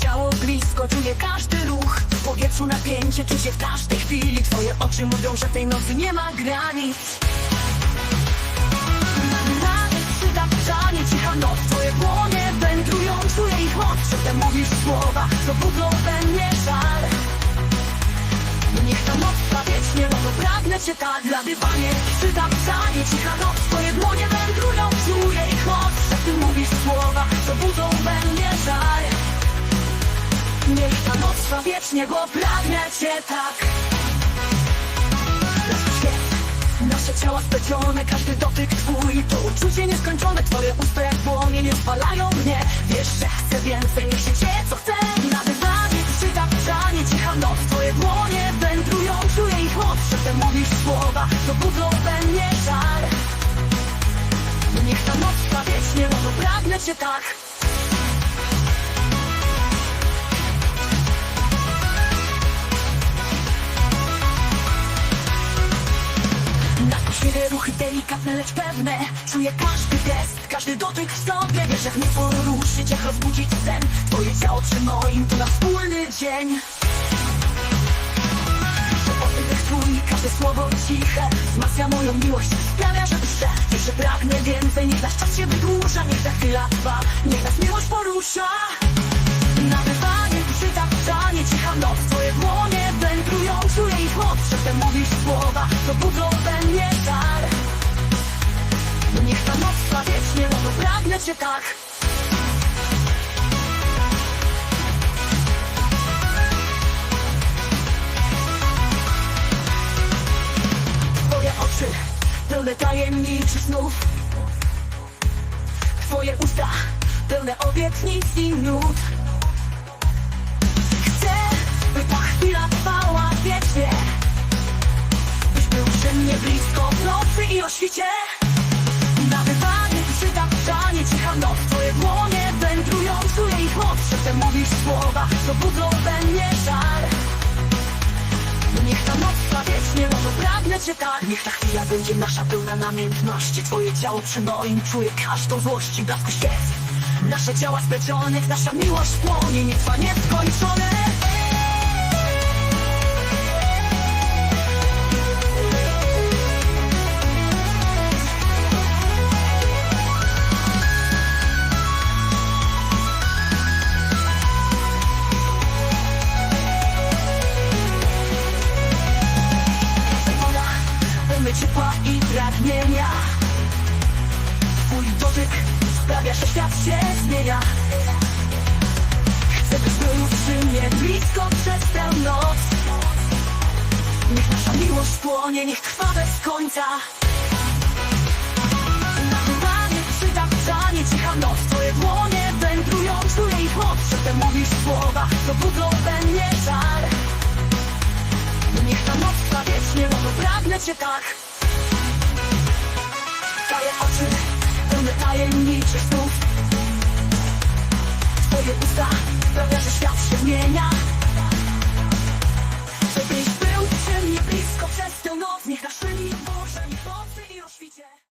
ciało blisko, czuję każdy ruch. W powietrzu napięcie, czuję w każdej chwili. Twoje oczy mówią, że tej nocy nie ma granic Nawet przytaczanie, cicha noc Twoje dłonie wędrują, czuję ich moc. Przedtem mówisz słowa, co budzą we mnie żal. Niech ta noc trwa wiecznie, no pragnę cię tak. Zladywanie, przytaczanie, cicha Ta trwa wiecznie, bo pragnę cię tak. Nasze ciała splecione, każdy dotyk twój. To uczucie nieskończone, twoje usta jak płomienie spalają mnie. Wiesz, że chcę więcej, niech się co chcę. Nabywanie, przytaczanie, cicha noc. Twoje dłonie wędrują, czuję ich moc. Przedtem mówisz słowa, to budzą we mnie żal Niech ta noc trwa wiecznie, pragnę cię tak ruchy delikatne, lecz pewne. Czuję każdy gest, każdy dotyk w sobie. Wiesz, jak mnie poruszyć, jak rozbudzić sen. Twoje ciało przy moim, to na wspólny dzień. Oddech twój, każde słowo ciche. Wzmacnia moją miłość, sprawia, że Wiesz, że pragnę więcej, niech nasz czas się wydłuża Niech ta chwila trwa, niech nas miłość porusza Niech ta noc wiecznie, to pragnę cię tak. Twoje oczy, pełne tajemniczych snów. Twoje usta, pełne obietnic i nut mówisz słowa, co budzą we mnie żal Niech ta noc trwa wiecznie, no to pragnę cię tak. Niech ta chwila będzie nasza pełna namiętności. Twoje ciało przy moim, czuję każdą złość i blasku świec Nasze ciała splecione, nasza miłość płonie Nie trwa nieskończone pragnienia. Twój dotyk sprawia, że świat się zmienia. Chcę, byś był przy mnie blisko przez tę noc Niech nasza miłość płonie, niech trwa bez końca. Nabywanie, przytaczanie, cicha noc. Twoje dłonie wędrują, czuję ich moc. Przedtem mówisz słowa, to budzą we mnie żal Niech ta noc trwa wiecznie, to pragnę cię tak get inside.